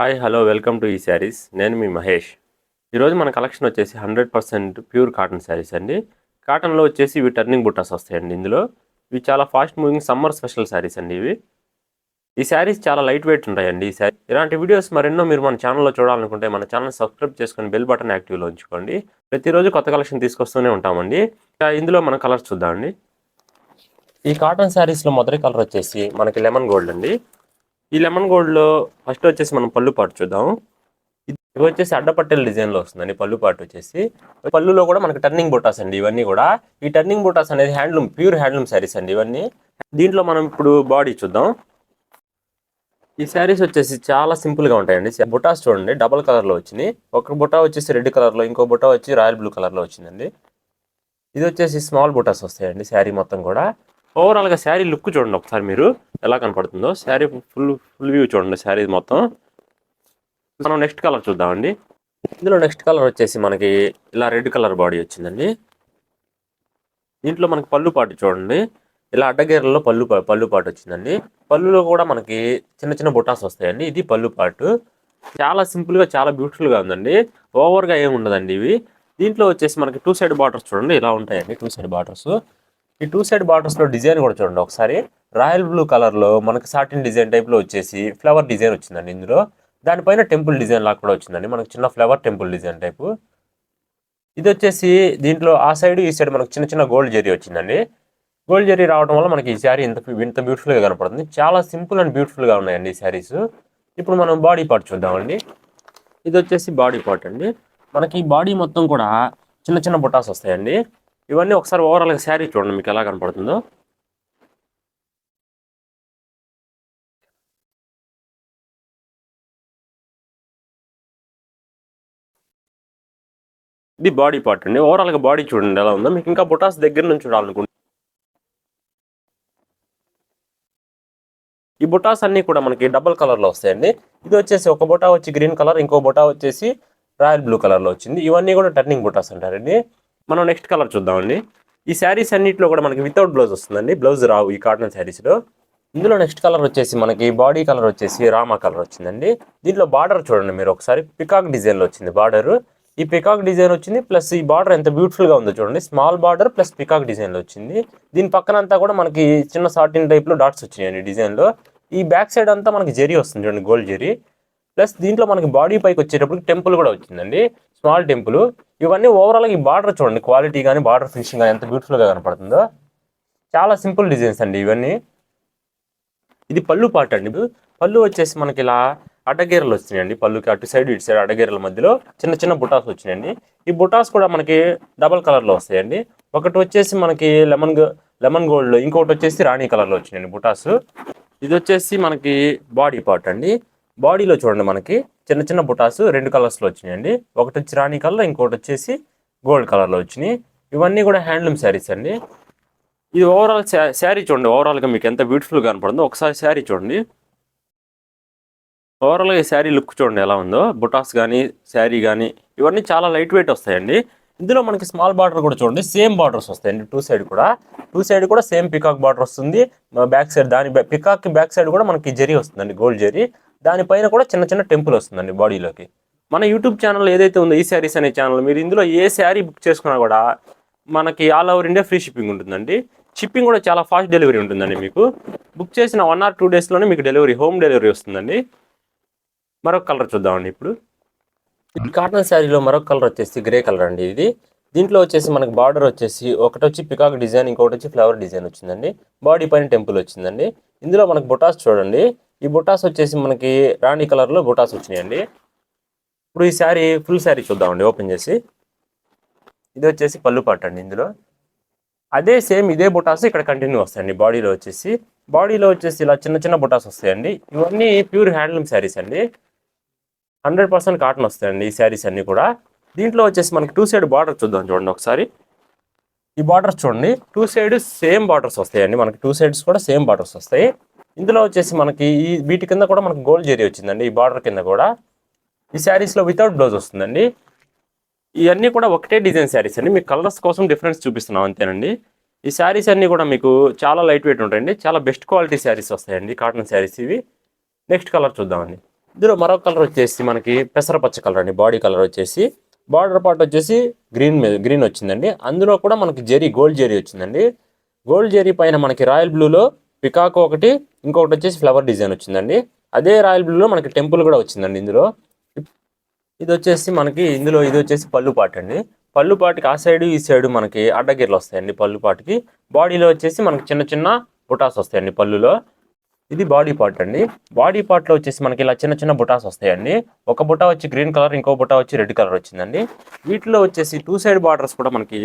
Hi hello welcome to ఈ శారీస్. నేను మీ మహేష్. ఈరోజు మన కలెక్షన్ వచ్చేసి hundred percent pure cotton saris అండి. కాటన్లో వచ్చేసి ఇవి టర్నింగ్ బుట్టాస్ వస్తాయండి ఇందులో. ఇవి చాలా fast moving summer special saris అండి ఇవి. ఈ శారీస్ చాలా లైట్ వెయిట్ ఉంటాయండి ఈ శారీ. ఇలాంటి వీడియోస్ మరెన్నో మీరు మన ఛానల్లో చూడాలనుకుంటే మన ఛానల్ సబ్స్క్రైబ్ చేసుకొని బెల్ బటన్ యాక్టివ్లో ఉంచుకోండి. ప్రతిరోజు కొత్త కలెక్షన్ తీసుకొస్తూనే ఉంటామండి. ఇందులో మన కలర్స్ చూద్దామండి. ఈ కాటన్ శారీస్లో మొదటి కలర్ వచ్చేసి మనకి లెమన్ గోల్డ్ అండి. ఈ లెమన్ గోల్డ్లో ఫస్ట్ వచ్చేసి మనం పళ్ళు పాటు చూద్దాం. ఇది వచ్చేసి అడ్డపట్టెల డిజైన్లో వస్తుందండి పళ్ళు పాటు వచ్చేసి. పళ్ళులో కూడా మనకి టర్నింగ్ బుటాస్ అండి ఇవన్నీ కూడా. ఈ టర్నింగ్ బుటాస్ అనేది హ్యాండ్లూమ్ ప్యూర్ హ్యాండ్లూమ్ శారీస్ అండి ఇవన్నీ. దీంట్లో మనం ఇప్పుడు బాడీ చూద్దాం. ఈ శారీస్ వచ్చేసి చాలా సింపుల్గా ఉంటాయండి. బుటాస్ చూడండి డబల్ కలర్లో వచ్చినాయి ఒక బుటా వచ్చేసి రెడ్ కలర్లో ఇంకో బుటా వచ్చి రాయల్ బ్లూ కలర్లో వచ్చిందండి. ఇది వచ్చేసి స్మాల్ బుటాస్ వస్తాయండి శారీ మొత్తం కూడా. ఓవరాల్గా శారీ లుక్ చూడండి ఒకసారి మీరు. ఎలా కనపడుతుందో శారీ ఫుల్ ఫుల్ వ్యూ చూడండి శారీ మొత్తం. మనం నెక్స్ట్ కలర్ చూద్దామండి. ఇందులో నెక్స్ట్ కలర్ వచ్చేసి మనకి ఇలా రెడ్ కలర్ బాడీ వచ్చిందండి. దీంట్లో మనకి పళ్ళు పాటు చూడండి. ఇలా అడ్డగేరల్లో పళ్ళు పళ్ళు పాటు వచ్చిందండి. పళ్ళులో కూడా మనకి చిన్న చిన్న బుటాస్ వస్తాయండి. ఇది పళ్ళు పాటు. చాలా సింపుల్గా చాలా బ్యూటిఫుల్గా ఉందండి. ఓవర్గా ఏమి ఉండదండి ఇవి. దీంట్లో వచ్చేసి మనకి టూ సైడ్ బార్డర్స్ చూడండి. ఇలా ఉంటాయండి టూ సైడ్ బార్డర్స్. ఈ టూ సైడ్ బార్డర్స్లో డిజైన్ కూడా చూడండి ఒకసారి. రాయల్ బ్లూ కలర్లో మనకి సాటిన్ డిజైన్ టైప్లో వచ్చేసి ఫ్లవర్ డిజైన్ వచ్చిందండి ఇందులో. దానిపైన టెంపుల్ డిజైన్ లాగా కూడా వచ్చిందండి. మనకి చిన్న ఫ్లవర్ టెంపుల్ డిజైన్ టైపు ఇది వచ్చేసి దీంట్లో ఆ సైడ్ ఈ సైడ్ మనకు చిన్న చిన్న గోల్డ్ జెరీ వచ్చిందండి. గోల్డ్ జెరీ రావడం వల్ల మనకి ఈ శారీ ఇంత ఇంత బ్యూటిఫుల్గా కనపడుతుంది. చాలా సింపుల్ అండ్ బ్యూటిఫుల్గా ఉన్నాయండి ఈ శారీస్ ఇప్పుడు మనం బాడీ పార్ట్ చూద్దామండి. ఇది వచ్చేసి బాడీ పార్ట్ అండి. మనకి బాడీ మొత్తం కూడా చిన్న చిన్న బుటాస్ వస్తాయండి. ఇవన్నీ ఒకసారి ఓవరాల్గా శారీ చూడండి మీకు ఎలా కనపడుతుందో. ఇది బాడీ పార్ట్ అండి. ఓవరాల్గా బాడీ చూడండి ఎలా ఉందో. మీకు ఇంకా బుటాస్ దగ్గర నుంచి చూడాలనుకుంటే ఈ బుటాస్ అన్నీ కూడా మనకి డబుల్ కలర్లో వస్తాయండి. ఇది వచ్చేసి ఒక బొటా వచ్చి గ్రీన్ కలర్ ఇంకో బొటా వచ్చేసి రాయల్ బ్లూ కలర్లో వచ్చింది. ఇవన్నీ కూడా టర్నింగ్ బుటాస్ అంటారండి. మనం నెక్స్ట్ కలర్ చూద్దామండి. ఈ శారీస్ అన్నింటిలో కూడా మనకి వితౌట్ బ్లౌజ్ వస్తుందండి. బ్లౌజ్ రావు ఈ కాటన్ శారీస్లో. ఇందులో నెక్స్ట్ కలర్ వచ్చేసి మనకి బాడీ కలర్ వచ్చేసి రామా కలర్ వచ్చిందండి. దీంట్లో బార్డర్ చూడండి మీరు ఒకసారి. పికాక్ డిజైన్లో వచ్చింది బార్డర్ ఈ పికాక్ డిజైన్ వచ్చింది ప్లస్ ఈ బార్డర్ ఎంత బ్యూటిఫుల్గా ఉందో చూడండి. స్మాల్ బార్డర్ ప్లస్ పికాక్ డిజైన్లో వచ్చింది. దీని పక్కన అంతా కూడా మనకి చిన్న సాటిన్ టైప్లో డాట్స్ వచ్చినాయండి డిజైన్లో ఈ బ్యాక్ సైడ్ అంతా మనకి జెరీ వస్తుంది చూడండి గోల్డ్ జెరీ. ప్లస్ దీంట్లో మనకి బాడీ పైకి వచ్చేటప్పుడు టెంపుల్ కూడా వచ్చిందండి. స్మాల్ టెంపుల్ ఇవన్నీ ఓవరాల్ ఈ బార్డర్ చూడండి క్వాలిటీ కానీ బార్డర్ ఫినిషింగ్ కానీ ఎంత బ్యూటిఫుల్గా కనపడుతుందో. చాలా సింపుల్ డిజైన్స్ అండి ఇవన్నీ. ఇది పళ్ళు పాట అండి పళ్ళు వచ్చేసి మనకి ఇలా అడ్డగీరలు వచ్చినాయండి పళ్ళుకి అటు సైడ్ ఇటు సైడ్ అడ్డగీరల మధ్యలో చిన్న చిన్న బుటాస్ వచ్చినాయండి. ఈ బుటాస్ కూడా మనకి డబల్ కలర్లో వస్తాయండి. ఒకటి వచ్చేసి మనకి లెమన్ లెమన్ గోల్డ్ ఇంకొకటి వచ్చేసి రాణి కలర్లో వచ్చినాయండి బుటాస్. ఇది వచ్చేసి మనకి బాడీ పార్ట్ అండి. బాడీలో చూడండి మనకి చిన్న చిన్న బుటాస్ రెండు కలర్స్లో వచ్చినాయండి. ఒకటి వచ్చి రాణి కలర్ ఇంకోటి వచ్చేసి గోల్డ్ కలర్లో వచ్చినాయి. ఇవన్నీ కూడా హ్యాండ్లూమ్ శారీస్ అండి. ఇది ఓవరాల్ శారీ చూడండి. ఓవరాల్గా మీకు ఎంత బ్యూటిఫుల్గా కనపడుతుందో ఒకసారి శారీ చూడండి. ఓవరాల్గా ఈ శారీ లుక్ చూడండి ఎలా ఉందో. బుటాస్ కానీ శారీ కానీ ఇవన్నీ చాలా లైట్ వెయిట్ వస్తాయండి. ఇందులో మనకి స్మాల్ బార్డర్ కూడా చూడండి. సేమ్ బార్డర్స్ వస్తాయండి టూ సైడ్ కూడా. టూ సైడ్ కూడా సేమ్ పికాక్ బార్డర్ వస్తుంది. బ్యాక్ సైడ్ దాని పికాక్ బ్యాక్ సైడ్ కూడా మనకి జరీ వస్తుందండి. గోల్డ్ జరీ. దానిపైన కూడా చిన్న చిన్న టెంపుల్ వస్తుందండి బాడీలోకి. మన యూట్యూబ్ ఛానల్ ఏదైతే ఉందో ఈ శారీస్ అనే ఛానల్ మీరు ఇందులో ఏ శారీ బుక్ చేసుకున్నా కూడా మనకి all over India free shipping ఉంటుందండి. షిప్పింగ్ కూడా చాలా ఫాస్ట్ డెలివరీ ఉంటుందండి మీకు. బుక్ చేసిన వన్ ఆర్ టూ డేస్లోనే మీకు డెలివరీ హోమ్ డెలివరీ వస్తుందండి. మరొక కలర్ చూద్దామండి ఇప్పుడు. కాటన్ శారీలో మరొక కలర్ వచ్చేసి గ్రే కలర్ అండి ఇది. దీంట్లో వచ్చేసి మనకి బార్డర్ వచ్చేసి ఒకటి వచ్చి పికాక్ డిజైన్ ఇంకొకటి వచ్చి ఫ్లవర్ డిజైన్ వచ్చిందండి. బాడీ పైన టెంపుల్ వచ్చిందండి. ఇందులో మనకు బొటాస్ చూడండి. ఈ బుటాస్ వచ్చేసి మనకి రాణి కలర్లో బుటాస్ వచ్చినాయండి. ఇప్పుడు ఈ శారీ ఫుల్ శారీ చూద్దామండి ఓపెన్ చేసి. ఇది వచ్చేసి పళ్ళు పాట అండి ఇందులో. అదే సేమ్ ఇదే బుటాస్ ఇక్కడ కంటిన్యూ వస్తాయండి బాడీలో వచ్చేసి. బాడీలో వచ్చేసి ఇలా చిన్న చిన్న బుటాస్ వస్తాయండి. ఇవన్నీ ప్యూర్ హ్యాండ్లూమ్ శారీస్ అండి. హండ్రెడ్ పర్సెంట్ కాటన్ వస్తాయండి ఈ శారీస్ అన్నీ కూడా. దీంట్లో వచ్చేసి మనకి టూ సైడ్ బార్డర్ చూద్దాం చూడండి ఒకసారి. ఈ బార్డర్స్ చూడండి టూ సైడ్ సేమ్ బార్డర్స్ వస్తాయండి. మనకి టూ సైడ్స్ కూడా సేమ్ బార్డర్స్ వస్తాయి. ఇందులో వచ్చేసి మనకి ఈ వీటి కింద కూడా మనకి గోల్డ్ జెరీ వచ్చిందండి ఈ బార్డర్ కింద కూడా. ఈ శారీస్లో వితౌట్ బ్లౌజ్ వస్తుందండి. ఇవన్నీ కూడా ఒకటే డిజైన్ శారీస్ అండి. మీకు కలర్స్ కోసం డిఫరెన్స్ చూపిస్తున్నాం అంతేనండి. ఈ శారీస్ అన్నీ కూడా మీకు చాలా లైట్ వెయిట్ ఉంటాయండి. చాలా బెస్ట్ క్వాలిటీ శారీస్ వస్తాయండి కాటన్ శారీస్ ఇవి. నెక్స్ట్ కలర్ చూద్దామండి. ఇందులో మరొక కలర్ వచ్చేసి మనకి పెసరపచ్చ కలర్ అండి బాడీ కలర్ వచ్చేసి. బార్డర్ పార్ట్ వచ్చేసి గ్రీన్ మీద గ్రీన్ వచ్చిందండి. అందులో కూడా మనకి జెరీ గోల్డ్ జెరీ వచ్చిందండి. గోల్డ్ జెరీ పైన మనకి రాయల్ బ్లూలో పికాక్ ఒకటి ఇంకొకటి వచ్చేసి ఫ్లవర్ డిజైన్ వచ్చిందండి. అదే రాయల్ బ్లూలో మనకి టెంపుల్ కూడా వచ్చిందండి ఇందులో. ఇది వచ్చేసి మనకి ఇందులో ఇది వచ్చేసి పళ్ళు పాట అండి. పళ్ళు పాటికి ఆ సైడ్ ఈ సైడ్ మనకి అడ్డగిర్లు వస్తాయండి పళ్ళు పాటికి. బాడీలో వచ్చేసి మనకి చిన్న చిన్న బుటాస్ వస్తాయండి పళ్ళులో. ఇది బాడీ పార్ట్ అండి. బాడీ పార్ట్లో వచ్చేసి మనకి ఇలా చిన్న చిన్న బుటాస్ వస్తాయండి. ఒక బుటా వచ్చి గ్రీన్ కలర్ ఇంకో బుటా వచ్చి రెడ్ కలర్ వచ్చిందండి. వీటిలో వచ్చేసి టూ సైడ్ బార్డర్స్ కూడా మనకి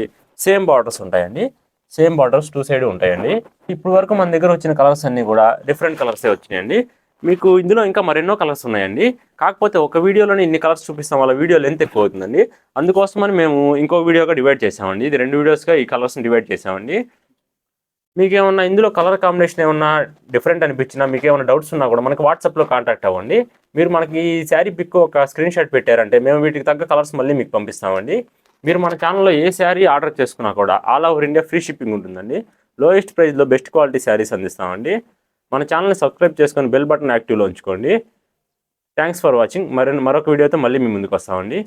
సేమ్ బార్డర్స్ ఉంటాయండి. సేమ్ బార్డర్స్ టూ సైడ్ ఉంటాయండి. ఇప్పుడు వరకు మన దగ్గర వచ్చిన కలర్స్ అన్ని కూడా డిఫరెంట్ కలర్సే వచ్చినాయండి. మీకు ఇందులో ఇంకా మరెన్నో కలర్స్ ఉన్నాయండి. కాకపోతే ఒక వీడియోలోనే ఇన్ని కలర్స్ చూపిస్తాం వల్ల వీడియో లెంత్ ఎక్కువ అవుతుందండి. అందుకోసమని మేము ఇంకో వీడియోగా డివైడ్ చేసామండి ఇది రెండు వీడియోస్గా ఈ కలర్స్ని డివైడ్ చేసామండి మీకు ఏమన్నా ఇందులో కలర్ కాంబినేషన్ ఏమన్నా డిఫరెంట్ అనిపించినా మీకు ఏమైనా డౌట్స్ ఉన్నా కూడా మనకి వాట్సాప్లో కాంటాక్ట్ అవ్వండి. మీరు మనకి ఈ శారీ పిక్ ఒక స్క్రీన్ షాట్ పెట్టారంటే మేము వీటికి తగ్గ కలర్స్ మళ్ళీ మీకు పంపిస్తామండి. మీరు మన ఛానల్లో ఏ శారీ ఆర్డర్ చేసుకున్నా కూడా all over India free shipping ఉంటుందండి. లోయెస్ట్ ప్రైస్లో బెస్ట్ క్వాలిటీ శారీస్ అందిస్తామండి. మన ఛానల్ని సబ్స్క్రైబ్ చేసుకొని బెల్ బటన్ యాక్టివ్లో ఉంచుకోండి. థ్యాంక్స్ ఫర్ వాచింగ్ మరి మరొక వీడియోతో మళ్ళీ మీ ముందుకు వస్తామండి.